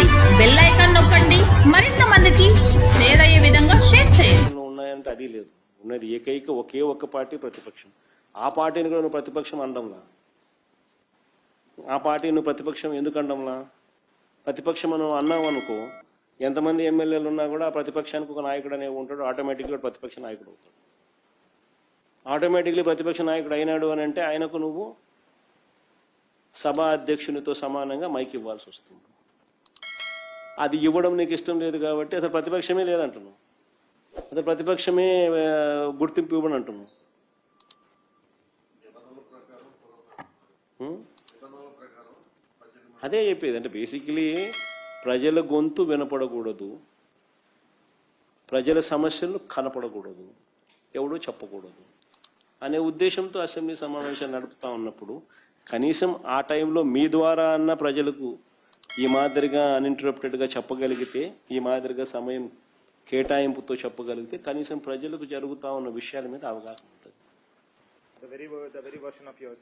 చేసుకోండి bell icon నొక్కండి. మరింత మందికి చేరయ్యే విధంగా షేర్ చేయండి. ఉన్నాయంటే అది లేదు. ఉన్నది ఏకైక ఒకే ఒక్క పార్టీ ప్రతిపక్షం. ఆ పార్టీని కూడా నువ్వు ప్రతిపక్షం అండంలా ఆ పార్టీ నువ్వు ప్రతిపక్షం ఎందుకు అండంలా ప్రతిపక్షం మనం అన్నావు అనుకో ఎంతమంది ఎమ్మెల్యేలు ఉన్నా కూడా ఆ ప్రతిపక్షానికి ఒక నాయకుడు అనేవి ఉంటాడు. ఆటోమేటిక్గా ప్రతిపక్ష నాయకుడు అవుతాడు. ఆటోమేటిక్లీ ప్రతిపక్ష నాయకుడు అయినాడు అని అంటే ఆయనకు నువ్వు సభా అధ్యక్షునితో సమానంగా మైక్ ఇవ్వాల్సి వస్తుంది. అది ఇవ్వడం నీకు ఇష్టం లేదు కాబట్టి అసలు ప్రతిపక్షమే లేదంటున్నావు. అసలు ప్రతిపక్షమే గుర్తింపు ఇవ్వని అంటున్నావు. అదే చెప్పేది. అంటే బేసికలీ ప్రజల గొంతు వినపడకూడదు. ప్రజల సమస్యలు కనపడకూడదు. ఎవడూ చెప్పకూడదు. అనే ఉద్దేశంతో అసెంబ్లీ సమావేశాలు నడుపుతా ఉన్నప్పుడు కనీసం ఆ టైంలో మీ ద్వారా అన్న ప్రజలకు ఈ మాదిరిగా అన్ఇంటరప్టెడ్గా చెప్పగలిగితే ఈ మాదిరిగా సమయం కేటాయింపుతో చెప్పగలిగితే కనీసం ప్రజలకు జరుగుతా ఉన్న విషయాల మీద అవగాహన ఉంటుంది The very wo- the very version of yours.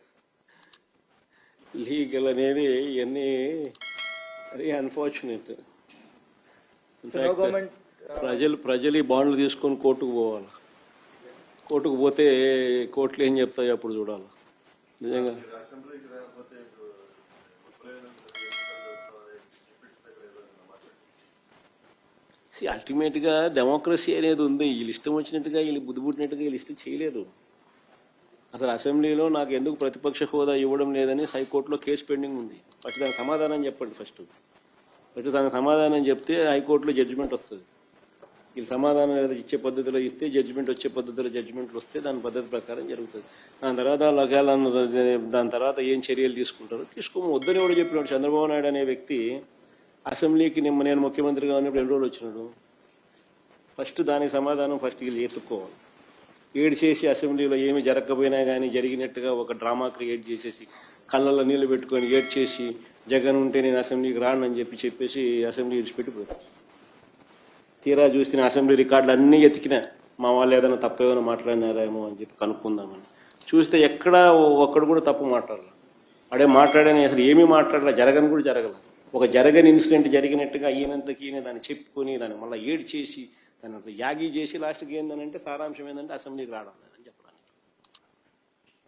Legal అనేది ఇవన్నీ వెరీ అన్ఫార్చునేట్. Uh, ప్రజలు ప్రజలు ఈ బాండ్లు తీసుకొని కోర్టుకు పోవాలి కోర్టుకు పోతే కోర్టులు ఏం చెప్తాయి అప్పుడు చూడాలి నిజంగా అల్టిమేట్గా డెమోక్రసీ అనేది ఉంది. వీళ్ళు ఇష్టం వచ్చినట్టుగా వీళ్ళు బుద్ధిపుట్టినట్టుగా వీళ్ళు ఇష్టం చేయలేరు అసలు అసెంబ్లీలో నాకు ఎందుకు ప్రతిపక్ష హోదా ఇవ్వడం లేదని హైకోర్టులో కేసు పెండింగ్ ఉంది. ఫస్ట్ దానికి సమాధానం చెప్పండి ఫస్ట్. ఫస్ట్ దానికి సమాధానం చెప్తే హైకోర్టులో జడ్జిమెంట్ వస్తుంది. వీళ్ళు సమాధానం లేదా ఇచ్చే పద్ధతిలో ఇస్తే జడ్జిమెంట్ వచ్చే పద్ధతిలో జడ్జిమెంట్లు వస్తే దాని పద్ధతి ప్రకారం జరుగుతుంది. దాని తర్వాత వాళ్ళు దాని తర్వాత ఏం చర్యలు తీసుకుంటారో తీసుకోము వద్దని కూడా చెప్పినాడు చంద్రబాబు నాయుడు అనే వ్యక్తి. అసెంబ్లీకి నిన్న నేను ముఖ్యమంత్రిగా ఉన్నప్పుడు ఎన్ని రోజులు వచ్చినాడు? ఫస్ట్ దానికి సమాధానం ఫస్ట్ వీళ్ళు ఎత్తుక్కోవాలి. ఏడు చేసి అసెంబ్లీలో ఏమి జరగకపోయినా కానీ జరిగినట్టుగా ఒక డ్రామా క్రియేట్ చేసేసి కళ్ళల్లో నీళ్ళు పెట్టుకొని ఏడ్ చేసి జగన్ ఉంటే నేను అసెంబ్లీకి రాను అని చెప్పి చెప్పేసి అసెంబ్లీ విడిచిపెట్టిపోయాను తీరా చూసిన అసెంబ్లీ రికార్డులు అన్నీ ఎతికినా మా వాళ్ళు ఏదైనా తప్పు ఏమైనా మాట్లాడినారేమో అని చెప్పి కనుక్కుందామని. చూస్తే ఎక్కడా ఒక్కడు కూడా తప్పు మాట్లాడలే. అడే మాట్లాడని అసలు ఏమీ మాట్లాడలే జరగని కూడా జరగలేదు ఒక జరగని ఇన్సిడెంట్ జరిగినట్టుగా ఈయనంతకి దాన్ని చెప్పుకొని దాన్ని మళ్ళీ ఏడ్ చేసి దాన్ని అట్లా యాగి చేసి లాస్ట్కి ఏందనంటే సారాంశం ఏంటంటే అసెంబ్లీకి రావడం లేదని చెప్పడానికి.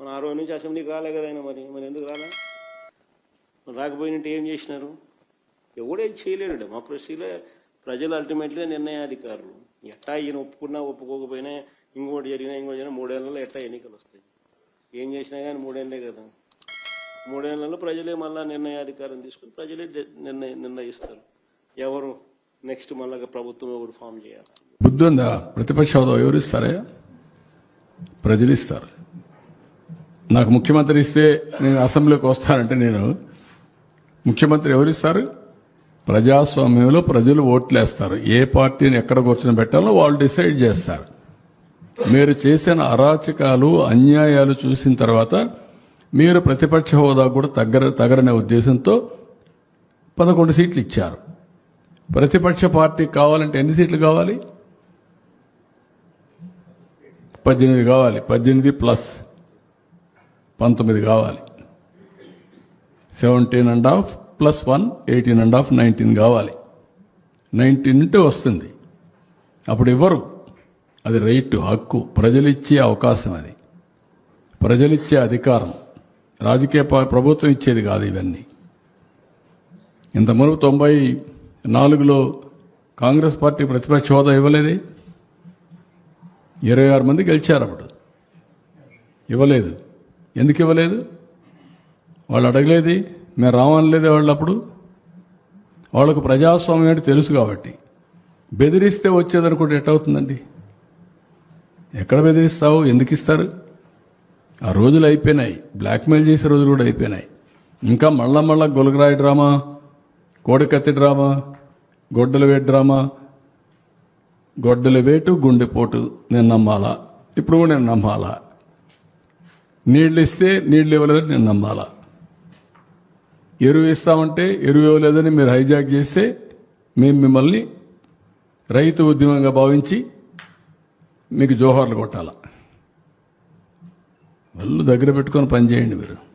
మన ఆ రోజు నుంచి అసెంబ్లీకి రాలే కదా ఆయన మరి. మరి ఎందుకు రాలా? మరి రాకపోయినట్టు ఏం చేసినారు? ఎవడేం చేయలేడు. డెమోక్రసీలో ప్రజలు అల్టిమేట్లీ నిర్ణయాధికారులు. ఎట్టా ఈయన ఒప్పుకున్నా ఒప్పుకోకపోయినా ఇంకోటి జరిగినా ఇంకోటి జరిగినా మూడేళ్ళలో ఎట్టా ఎన్నికలు వస్తాయి? ఏం చేసినా కానీ మూడేళ్ళే కదా. మూడేళ్ళలో ప్రజలే మళ్ళా నిర్ణయాధికారం తీసుకుని ప్రజలే నిర్ణయ నిర్ణయిస్తారు. ఎవరు నెక్స్ట్ మళ్ళా ప్రభుత్వం ఎవరు ఫామ్ చేయాలి? బుద్ధి ఉందా ప్రతిపక్ష హోదా ఎవరు ప్రజలు ఇస్తారు. నాకు ముఖ్యమంత్రి ఇస్తే నేను అసెంబ్లీకి వస్తానంటే నేను ముఖ్యమంత్రి ఎవరు ఇస్తారు? ప్రజాస్వామ్యంలో ప్రజలు ఓట్లేస్తారు. ఏ పార్టీని ఎక్కడ కూర్చొని పెట్టాలో వాళ్ళు డిసైడ్ చేస్తారు. మీరు చేసిన అరాచకాలు అన్యాయాలు చూసిన తర్వాత మీరు ప్రతిపక్ష హోదా కూడా తగ్గర తగరనే ఉద్దేశంతో పదకొండు సీట్లు ఇచ్చారు. ప్రతిపక్ష పార్టీ కావాలంటే ఎన్ని సీట్లు కావాలి? పద్దెనిమిది కావాలి. పద్దెనిమిది ప్లస్ పంతొమ్మిది కావాలి. Seventeen and half plus one eighteen and half nineteen కావాలి. నైన్టీన్ ఉంటే వస్తుంది. అప్పుడు ఇవ్వరు అది రైట్ హక్కు. ప్రజలిచ్చే అవకాశం అది. ప్రజలిచ్చే అధికారం. రాజకీయ ప్రభుత్వం ఇచ్చేది కాదు ఇవన్నీ. ఇంత మునుపు తొంభై నాలుగులో కాంగ్రెస్ పార్టీ ప్రతిపక్ష హోదా ఇవ్వలేదు. ఇరవై ఆరు మంది గెలిచారు అప్పుడు. ఇవ్వలేదు. ఎందుకు ఇవ్వలేదు? వాళ్ళు అడగలేది. మేము రావనలేదు వాళ్ళు అప్పుడు వాళ్ళకు ప్రజాస్వామ్యం ఏంటి తెలుసు కాబట్టి. బెదిరిస్తే వచ్చేదనుకుంటే ఎట్టవుతుందండి ఎక్కడ బెదిరిస్తావు? ఎందుకు ఇస్తారు? ఆ రోజులు అయిపోయినాయి. బ్లాక్మెయిల్ చేసే రోజులు కూడా అయిపోయినాయి. ఇంకా మళ్ళా మళ్ళా గొలగరాయి డ్రామా కోడికత్తి డ్రామా గొడ్డల వేటు డ్రామా గొడ్డల వేటు గుండెపోటు నేను నమ్మాలా? ఇప్పుడు కూడా నేను నమ్మాలా? నీళ్ళు ఇస్తే నీళ్ళు ఇవ్వలేదని నేను నమ్మాలా? ఎరువు ఇస్తామంటే ఎరువు ఇవ్వలేదని మీరు హైజాక్ చేస్తే మేము మిమ్మల్ని రైతు ఉద్యమంగా భావించి మీకు జోహార్లు కొట్టాల? ఒళ్ళు దగ్గర పెట్టుకొని పనిచేయండి మీరు.